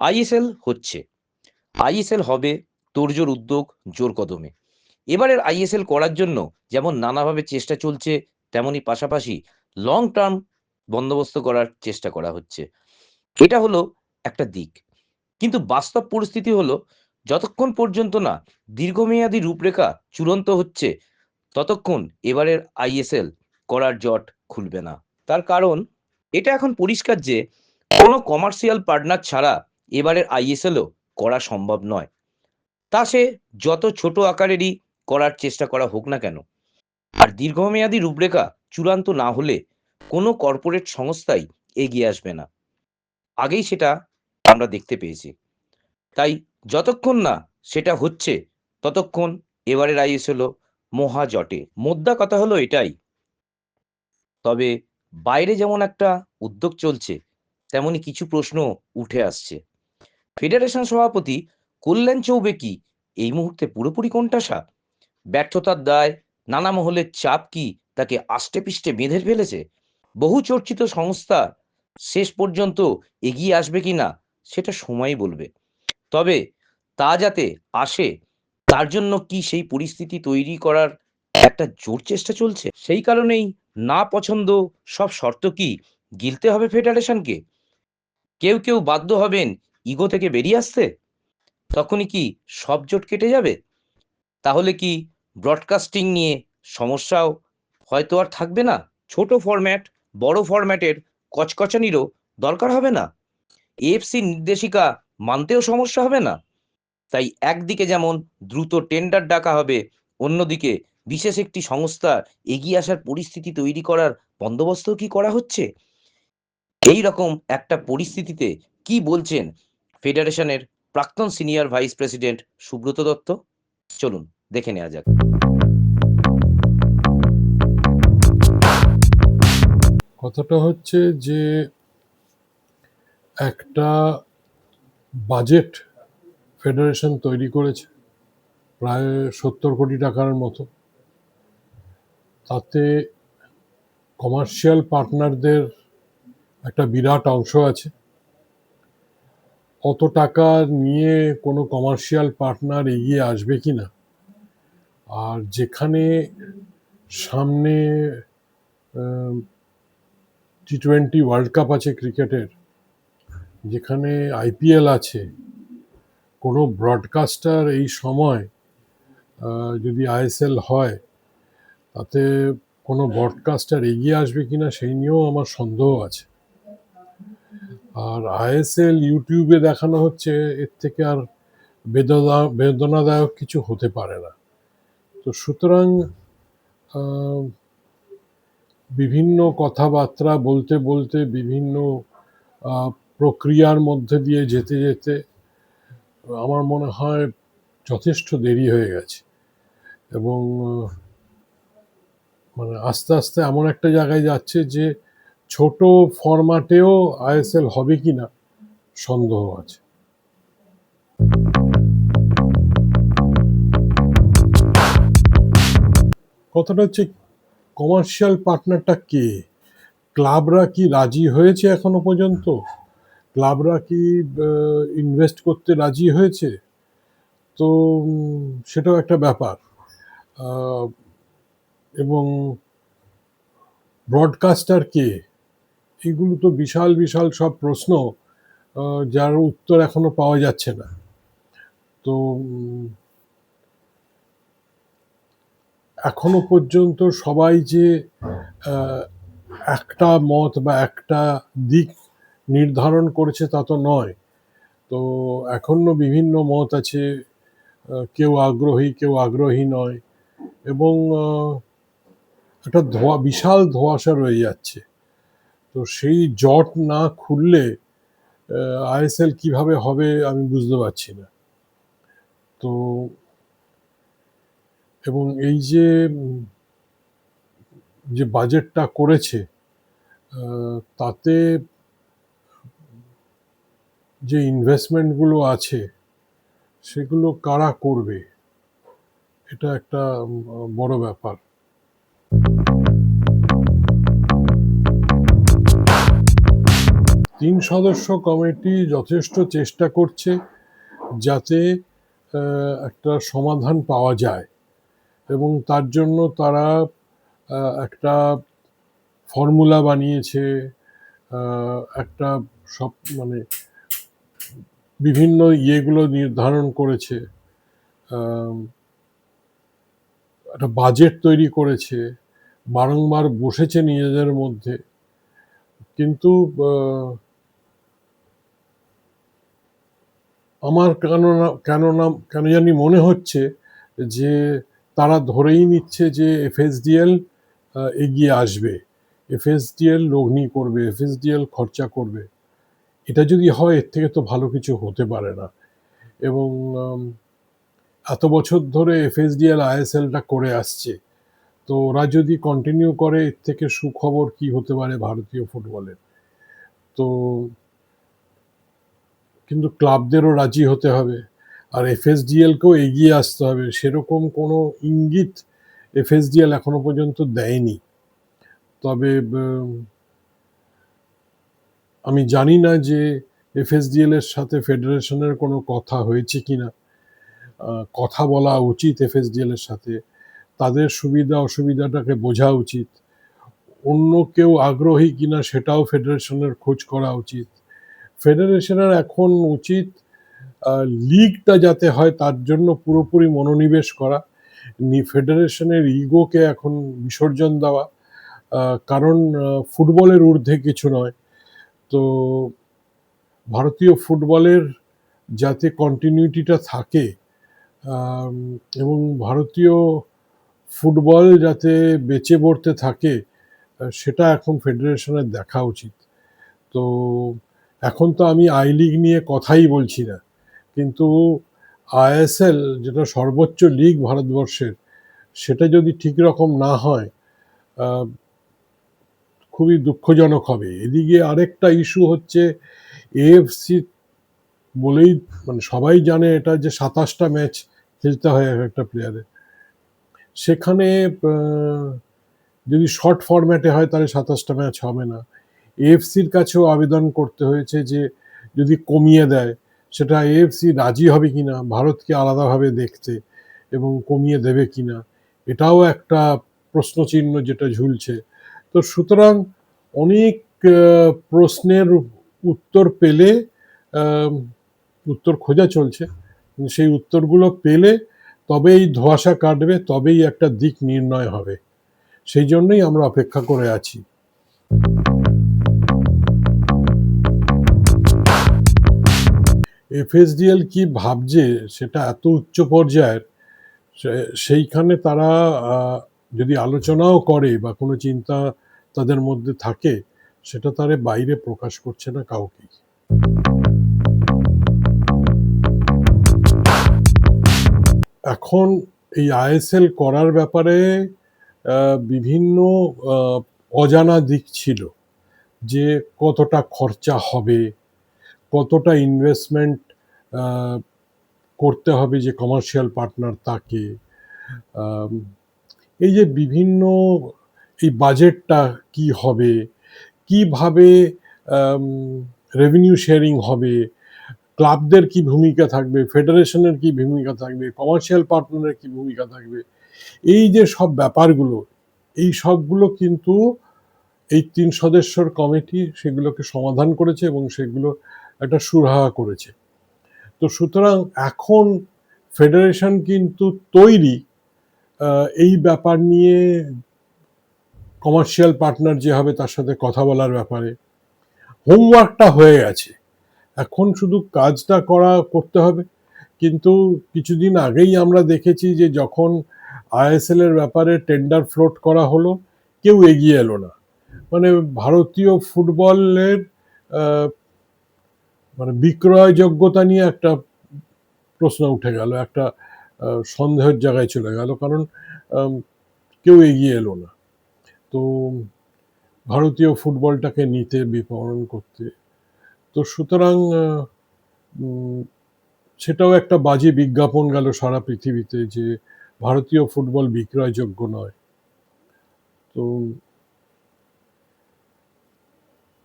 ISL হচ্ছে। ISL হবে তোড়জোড় উদ্যোগ জোর কদমে। এবারের আইএসএল করার জন্য যেমন নানাভাবে চেষ্টা চলছে, তেমনি পাশাপাশি লং টার্ম বন্দোবস্ত করার চেষ্টা করা হচ্ছে। এটা হলো একটা দিক। কিন্তু বাস্তব পরিস্থিতি হলো, যতক্ষণ পর্যন্ত না দীর্ঘমেয়াদী রূপরেখা চূড়ান্ত হচ্ছে, ততক্ষণ এবারের আইএসএল করার জট খুলবে না। তার কারণ, এটা এখন পরিষ্কার যে কোনো কমার্শিয়াল পার্টনার ছাড়া এবারের আইএসএলও করা সম্ভব নয়। তা সে যত ছোট আকারেরই করার চেষ্টা করা হোক না কেন। আর দীর্ঘমেয়াদী রূপরেখা চূড়ান্ত না হলে কোনো কর্পোরেট সংস্থাই এগিয়ে আসবে না। আগেই সেটা আমরা দেখতে পেয়েছি। তাই যতক্ষণ না সেটা হচ্ছে, ততক্ষণ এবারের আইএসএলও মহা জটে। মোদ্দা কথা হলো এটাই। তবে বাইরে যেমন একটা উদ্যোগ চলছে, তেমনি কিছু প্রশ্ন উঠে আসছে। ফেডারেশন সভাপতি কল্যাণ চৌবে কি? এই মুহূর্তে পুরোপুরি কোণঠাসা ব্যর্থতার দায়, নানা মহলের চাপ কি তাকে আষ্টে পিষ্টে বেঁধে ফেলেছে? বহু চর্চিত সংস্থা শেষ পর্যন্ত এগিয়ে আসবে কি না, সেটা সময়ই বলবে। তবে তা যাতে আসে, তার জন্য কি সেই পরিস্থিতি তৈরি করার একটা জোর চেষ্টা চলছে? সেই কারণেই না পছন্দ সব শর্ত কি গিলতে হবে ফেডারেশনকে? কেউ কেউ বাধ্য হবেন ইগো থেকে বেরিয়ে আসতে? তখনই কি সব জোট কেটে যাবে? তাহলে কি ব্রডকাস্টিং নিয়ে সমস্যাও হয়তো আর থাকবে না? ছোট ফরম্যাট বড় ফরম্যাটের কচকচানিরও দরকার হবে না? এএফসি নির্দেশিকা মানতেও সমস্যা হবে না? তাই একদিকে যেমন দ্রুত টেন্ডার ডাকা হবে, অন্যদিকে বিশেষ একটি সংস্থা এগিয়ে আসার পরিস্থিতি তৈরি করার বন্দোবস্ত কি করা হচ্ছে? এই রকম একটা পরিস্থিতিতে কি বলছেন ফেডারেশনের প্রাক্তন senior vice president Subrata Dutta. চলুন, দেখে নেওয়া যাক। কথাটা হচ্ছে যে একটা বাজেট ফেডারেশন তৈরি করেছে, প্রায় সত্তর কোটি টাকার মতো। তাতে কমার্শিয়াল পার্টনারদের একটা বিরাট অংশ আছে। অত টাকা নিয়ে কোনো কমার্শিয়াল পার্টনার এগিয়ে আসবে কি না? আর যেখানে সামনে টি টোয়েন্টি ওয়ার্ল্ড কাপ আছে ক্রিকেটের, যেখানে আইপিএল আছে, কোনো ব্রডকাস্টার এই সময় যদি আইএসএল হয়, তাতে কোনো ব্রডকাস্টার এগিয়ে আসবে কিনা সেই নিয়েও আমার সন্দেহ আছে। আর আইএসএল, ইউটিউবে দেখানো হচ্ছে, এর থেকে আর বেদনা, বেদনাদায়ক কিছু হতে পারে না। তো সুতরাং বিভিন্ন কথাবার্তা বলতে বলতে বিভিন্ন প্রক্রিয়ার মধ্যে দিয়ে যেতে যেতে আমার মনে হয় যথেষ্ট দেরি হয়ে গেছে। এবং মানে আস্তে আস্তে এমন একটা জায়গায় যাচ্ছে যে ছোট ফরম্যাটেও আইএসএল হবে কি না সন্দেহ আছে। কথাটা হচ্ছে কমার্শিয়াল পার্টনারটা কে? ক্লাবরা কি রাজি হয়েছে এখনও পর্যন্ত? ক্লাবরা কি ইনভেস্ট করতে রাজি হয়েছে? তো সেটাও একটা ব্যাপার। এবং ব্রডকাস্টার কে? এগুলো তো বিশাল বিশাল সব প্রশ্ন যার উত্তর এখনও পাওয়া যাচ্ছে না। তো এখনও পর্যন্ত সবাই যে একটা মত বা একটা দিক নির্ধারণ করেছে তা তো নয়। তো এখনও বিভিন্ন মত আছে কেউ আগ্রহী কেউ আগ্রহী নয়। এবং একটা ধোয়া, বিশাল ধোঁয়াশা রয়ে যাচ্ছে। তো সেই জট না খুললে আইএসএল কীভাবে হবে আমি বুঝতে পারছি না। তো এবং এই যে যে বাজেটটা করেছে তাতে যে ইনভেস্টমেন্টগুলো আছে, সেগুলো কারা করবে? এটা একটা বড় ব্যাপার। তিন সদস্য কমিটি যথেষ্ট চেষ্টা করছে যাতে একটা সমাধান পাওয়া যায় এবং তার জন্য তারা একটা ফর্মুলা বানিয়েছে একটা সব মানে বিভিন্ন ইয়েগুলো নির্ধারণ করেছে একটা বাজেট তৈরি করেছে, বারংবার বসেছে নিজেদের মধ্যে। কিন্তু আমার কেন না, কেন জানি মনে হচ্ছে যে তারা ধরেই নিচ্ছে যে এফএসডিএল এগিয়ে আসবে। এফএসডিএল লগ্নি করবে, এফএসডিএল খরচা করবে। এটা যদি হয়, এর থেকে তো ভালো কিছু হতে পারে না। এবং এত বছর ধরে এফএসডিএল আইএসএলটা করে আসছে। তো ওরা যদি কন্টিনিউ করে, এর থেকে সুখবর কি হতে পারে ভারতীয় ফুটবলের? তো কিন্তু ক্লাবদেরও রাজি হতে হবে। আর এফএসডিএলকেও এগিয়ে আসতে হবে। সেরকম কোনো ইঙ্গিত এফএসডিএল এখনও পর্যন্ত দেয়নি। তবে আমি জানি না যে এফএসডিএল এর সাথে ফেডারেশনের কোনো কথা হয়েছে কিনা। আহ, কথা বলা উচিত এফএসডিএল এর সাথে। তাদের সুবিধা অসুবিধাটাকে বোঝা উচিত। অন্য কেউ আগ্রহী কিনা সেটাও ফেডারেশনের খোঁজ করা উচিত। ফেডারেশনের এখন উচিত লিগটা যাতে হয় তার জন্য পুরোপুরি মনোনিবেশ করা ফেডারেশনের ইগোকে এখন বিসর্জন দেওয়া কারণ ফুটবলের ঊর্ধ্বে কিছু নয়। তো ভারতীয় ফুটবলের যাতে কন্টিনিউটিটা থাকে এবং ভারতীয় ফুটবল যাতে বেঁচে পড়তে থাকে সেটা এখন ফেডারেশনের দেখা উচিত। তো এখন তো আমি আই লিগ নিয়ে কথাই বলছি না। কিন্তু আইএসএল যেটা সর্বোচ্চ লিগ ভারতবর্ষের, সেটা যদি ঠিক রকম না হয় খুবই দুঃখজনক হবে। এদিকে আরেকটা ইস্যু হচ্ছে এএফসি বলেই মানে সবাই জানে এটা যে সাতাশটা ম্যাচ খেলতে হয় এক একটা প্লেয়ারের সেখানে যদি শর্ট ফরম্যাটে হয়, তাহলে সাতাশটা ম্যাচ হবে না। এএফসির কাছেও আবেদন করতে হয়েছে যে যদি কমিয়ে দেয়, সেটা এএফসি রাজি হবে কিনা, ভারতকে আলাদাভাবে দেখতে এবং কমিয়ে দেবে কিনা, এটাও একটা প্রশ্নচিহ্ন যেটা ঝুলছে। তো সুতরাং অনেক প্রশ্নের উত্তর পেলে উত্তর খোঁজা চলছে, সেই উত্তরগুলো পেলে তবেই ধোঁয়াশা কাটবে, তবেই একটা দিক নির্ণয় হবে। সেই জন্যই আমরা অপেক্ষা করে আছি। এফএসডিএল কি ভাবছে সেটা এত উচ্চ পর্যায়ের সেইখানে তারা যদি আলোচনাও করে বা কোনো চিন্তা তাদের মধ্যে থাকে, সেটা তারা বাইরে প্রকাশ করছে না কাউকেই। এখন এই আইএসএল করার ব্যাপারে বিভিন্ন অজানা দিক ছিল যে কতটা খরচা হবে কতটা ইনভেস্টমেন্ট করতে হবে যে কমার্শিয়াল পার্টনার তাকে। এই যে বিভিন্ন, এই বাজেটটা কি হবে? কীভাবে রেভিনিউ শেয়ারিং হবে? ক্লাবদের কি ভূমিকা থাকবে? ফেডারেশনের কি ভূমিকা থাকবে? কমার্শিয়াল পার্টনারের কি ভূমিকা থাকবে? এই যে সব ব্যাপারগুলো, এই সবগুলো কিন্তু এই তিন সদস্যর কমিটি সেগুলোকে সমাধান করেছে এবং সেগুলো একটা সুরাহা করেছে। তো সুতরাং এখন ফেডারেশন কিন্তু তৈরি এই ব্যাপার নিয়ে কমার্শিয়াল পার্টনার যে হবে তার সাথে কথা বলার ব্যাপারে হোমওয়ার্কটা হয়ে গেছে। এখন শুধু কাজটা করা করতে হবে। কিন্তু কিছুদিন আগেই আমরা দেখেছি যে যখন আইএসএল এর ব্যাপারে টেন্ডার ফ্লোট করা হলো, কেউ এগিয়ে এলো না। মানে ভারতীয় ফুটবলের মানে বিক্রয় যোগ্যতা নিয়ে একটা প্রশ্ন উঠে গেল, একটা সন্দেহের জায়গায় চলে গেল, কারণ কেউ এগিয়ে এলো না। তো ভারতীয় ফুটবলটাকে নিতে, বিপণন করতে, তো সুতরাং সেটাও একটা বাজে বিজ্ঞাপন গেল সারা পৃথিবীতে যে ভারতীয় ফুটবল বিক্রয়যোগ্য নয়। তো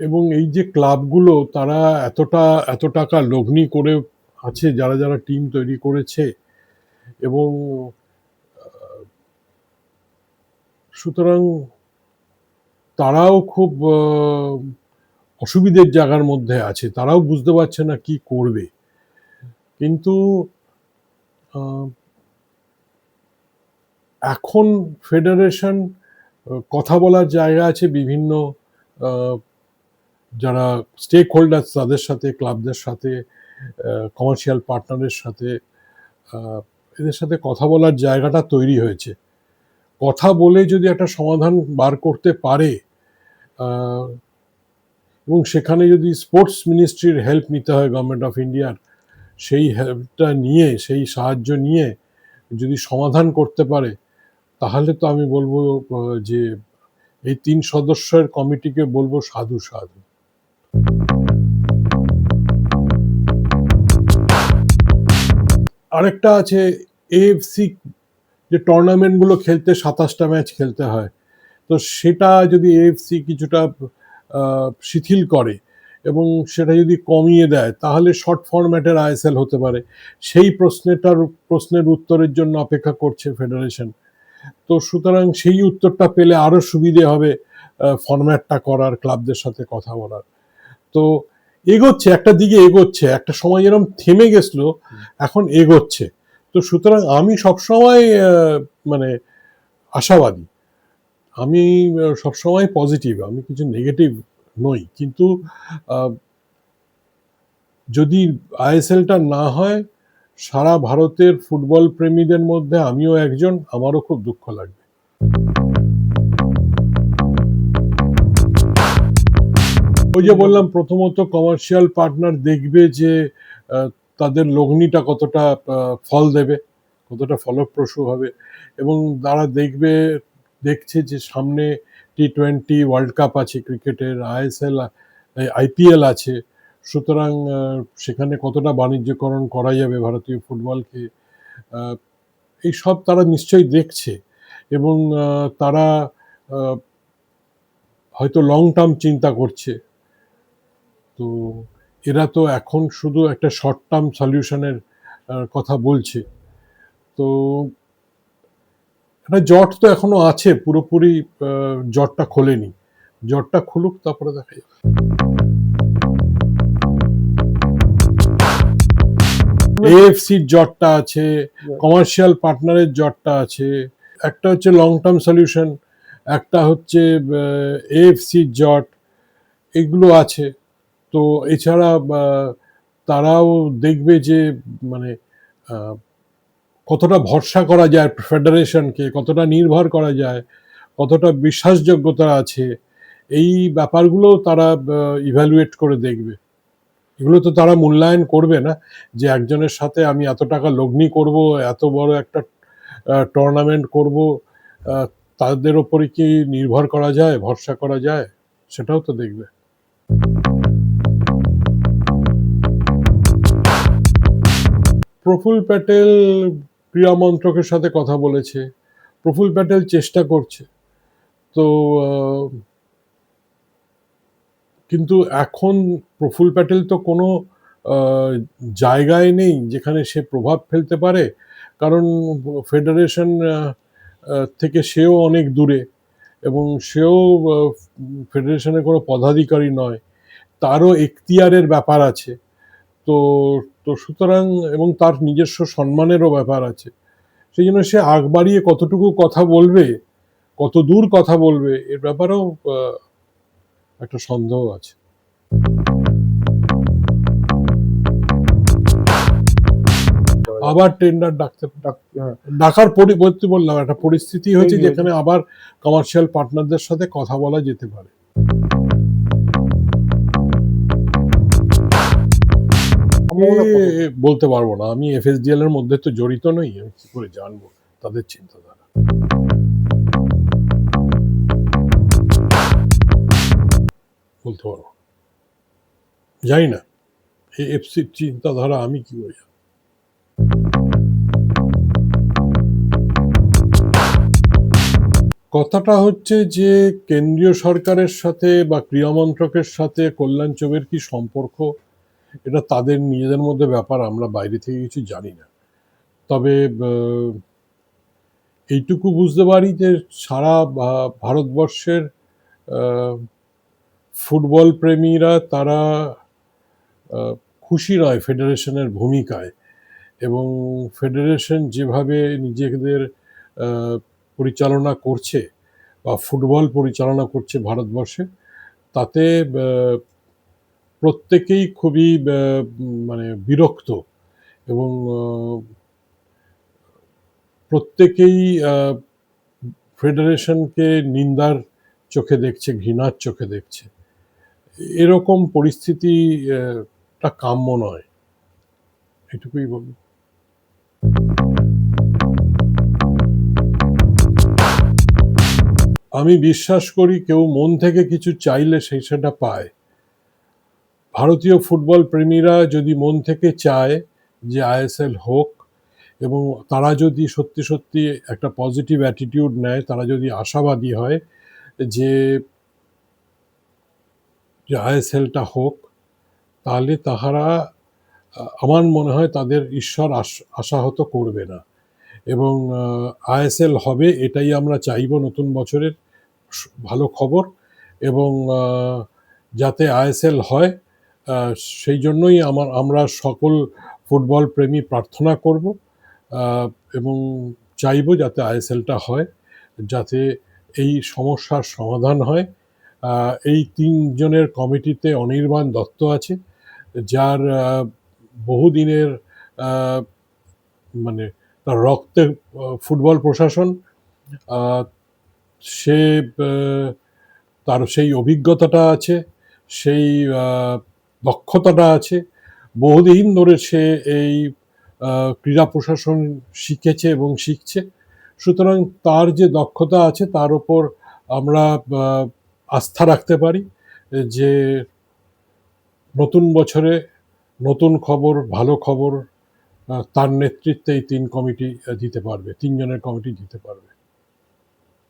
এবং এই যে ক্লাবগুলো, তারা এতটা, এত টাকা লগ্নি করে আছে, যারা যারা টিম তৈরি করেছে এবং সুতরাং তারাও খুব অসুবিধের জায়গার মধ্যে আছে। তারাও বুঝতে পারছে না কি করবে। কিন্তু এখন ফেডারেশন কথা বলার জায়গা আছে বিভিন্ন যারা স্টেক হোল্ডার তাদের সাথে ক্লাবদের সাথে কমার্শিয়াল পার্টনারের সাথে এদের সাথে কথা বলার জায়গাটা তৈরি হয়েছে। কথা বলে যদি একটা সমাধান বার করতে পারে এবং সেখানে যদি স্পোর্টস মিনিস্ট্রির হেল্প নিতে হয় গভর্নমেন্ট অফ ইন্ডিয়ার সেই হেল্পটা নিয়ে, সেই সাহায্য নিয়ে যদি সমাধান করতে পারে, তাহলে তো আমি বলব যে এই তিন সদস্যের কমিটিকে বলব সাধু সাধু আরেকটা আছে এএফসি যে টুর্নামেন্টগুলো খেলতে সাতাশটা ম্যাচ খেলতে হয়। তো সেটা যদি এএফসি কিছুটা শিথিল করে এবং সেটা যদি কমিয়ে দেয়, তাহলে শর্ট ফরম্যাটের আইএসএল হতে পারে। সেই প্রশ্নটার, প্রশ্নের উত্তরের জন্য অপেক্ষা করছে ফেডারেশন তো সুতরাং সেই উত্তরটা পেলে আরও সুবিধে হবে ফরম্যাটটা করার ক্লাবদের সাথে কথা বলার। তো এগোচ্ছে, একটা দিকে এগোচ্ছে, একটা সময় যেরকম থেমে গেছিল, এখন এগোচ্ছে। তো সুতরাং আমি সবসময় মানে আশাবাদী। আমি সবসময় পজিটিভ, আমি কিছু নেগেটিভ নই। কিন্তু যদি আইএসএলটা না হয়, সারা ভারতের ফুটবল প্রেমীদের মধ্যে আমিও একজন, আমারও খুব দুঃখ লাগবে। ওই যে বললাম, প্রথমত কমার্শিয়াল পার্টনার দেখবে যে তাদের লগ্নিটা কতটা ফল দেবে, কতটা ফলপ্রসূ হবে। এবং তারা দেখবে, দেখছে যে সামনে টি টোয়েন্টি ওয়ার্ল্ড কাপ আছে ক্রিকেটের আইএসএল আইপিএল আছে। সুতরাং সেখানে কতটা বাণিজ্যকরণ করা যাবে ভারতীয় ফুটবলকে এই সব তারা নিশ্চয়ই দেখছে। এবং তারা হয়তো লং টার্ম চিন্তা করছে। তো এরা তো এখন শুধু একটা শর্ট টার্ম সলিউশনের কথা বলছে। তো একটা জট তো এখনও আছে পুরোপুরি জটটা খোলেনি। জটটা খুলুক তারপরে দেখা যাবে। এএফসির জটটা আছে কমার্শিয়াল পার্টনারের জটটা আছে। একটা হচ্ছে লং টার্ম সলিউশন একটা হচ্ছে এএফসির জট এগুলো আছে। তো এছাড়া তারাও দেখবে যে মানে কতটা ভরসা করা যায় ফেডারেশনকে, কতটা নির্ভর করা যায়, কতটা বিশ্বাসযোগ্যতা আছে, এই ব্যাপারগুলো তারা ইভ্যালুয়েট করে দেখবে। এগুলো তো তারা মূল্যায়ন করবে না, যে একজনের সাথে আমি এত টাকা লগ্নি করব, এত বড় একটা টুর্নামেন্ট করব তাদের ওপরে কি নির্ভর করা যায়, ভরসা করা যায়? সেটাও তো দেখবে। প্রফুল প্যাটেল ক্রীড়া মন্ত্রকের সাথে কথা বলেছে। প্রফুল প্যাটেল চেষ্টা করছে। তো কিন্তু এখন প্রফুল প্যাটেল তো কোনো জায়গায় নেই যেখানে সে প্রভাব ফেলতে পারে। কারণ ফেডারেশন থেকে সেও অনেক দূরে এবং সেও ফেডারেশনের কোনো পদাধিকারী নয়। তারও এখতিয়ারের ব্যাপার আছে। তো তো সুতরাং এবং তার নিজস্ব সম্মানেরও ব্যাপার আছে। সেই জন্য সে আগ বাড়িয়ে কতটুকু কথা বলবে কত দূর কথা বলবে এর ব্যাপারেও একটা সন্দেহ আছে। আবার টেন্ডার ডাকতে। ডাকার পরিবর্তে বললাম একটা পরিস্থিতি হয়েছে যেখানে আবার কমার্শিয়াল পার্টনারদের সাথে কথা বলা যেতে পারে। বলতে পারব না আমি এফএসডিএল এর মধ্যে তো জড়িত নই আমি কি করে জানব তাদের চিন্তাধারা বলতে পারব। জানি না এই এফসির চিন্তাধারা আমি কি করে? কথাটা হচ্ছে যে কেন্দ্রীয় সরকারের সাথে বা ক্রীড়া মন্ত্রকের সাথে কল্যাণ চৌবের কি সম্পর্ক এটা তাদের নিজেদের মধ্যে ব্যাপার, আমরা বাইরে থেকে কিছু জানি না। তবে এইটুকু বুঝতে পারি যে সারা ভারতবর্ষের ফুটবল প্রেমীরা তারা খুশি নয় ফেডারেশনের ভূমিকায়। এবং ফেডারেশন যেভাবে নিজেদের পরিচালনা করছে বা ফুটবল পরিচালনা করছে ভারতবর্ষে, তাতে প্রত্যেকেই খুবই মানে বিরক্ত এবং প্রত্যেকেই ফেডারেশনকে নিন্দার চোখে দেখছে, ঘৃণার চোখে দেখছে। এরকম পরিস্থিতি টা কাম্য নয়। এটুকুই বলি আমি বিশ্বাস করি কেউ মন থেকে কিছু চাইলে সেই সেটা পায়। ভারতীয় ফুটবল প্রেমীরা যদি মন থেকে চায় যে আইএসএল হোক এবং তারা যদি সত্যি সত্যি একটা পজিটিভ অ্যাটিটিউড নেয়, তারা যদি আশাবাদী হয় যে যে আইএসএলটা হোক, তাহলে তাহারা, আমার মনে হয় তাদের ঈশ্বর আশ- আশাহত করবে না। এবং আইএসএল হবে এটাই আমরা চাইব নতুন বছরের ভালো খবর এবং যাতে আইএসএল হয় সেই জন্যই আমার, আমরা সকল ফুটবল প্রেমী প্রার্থনা করব এবং চাইব যাতে আইএসএলটা হয়, যাতে এই সমস্যার সমাধান হয়। এই তিনজনের কমিটিতে অনির্বাণ দত্ত আছে, যার বহুদিনের মানে তার রক্তে ফুটবল প্রশাসন সে তার সেই অভিজ্ঞতাটা আছে, সেই দক্ষতাটা আছে। বহুদিন ধরে সে এই ক্রীড়া প্রশাসন শিখেছে এবং শিখছে। সুতরাং তার যে দক্ষতা আছে তার ওপর আমরা আস্থা রাখতে পারি যে নতুন বছরে নতুন খবর, ভালো খবর তার নেতৃত্বে এই তিন কমিটি দিতে পারবে, তিনজনের কমিটি দিতে পারবে।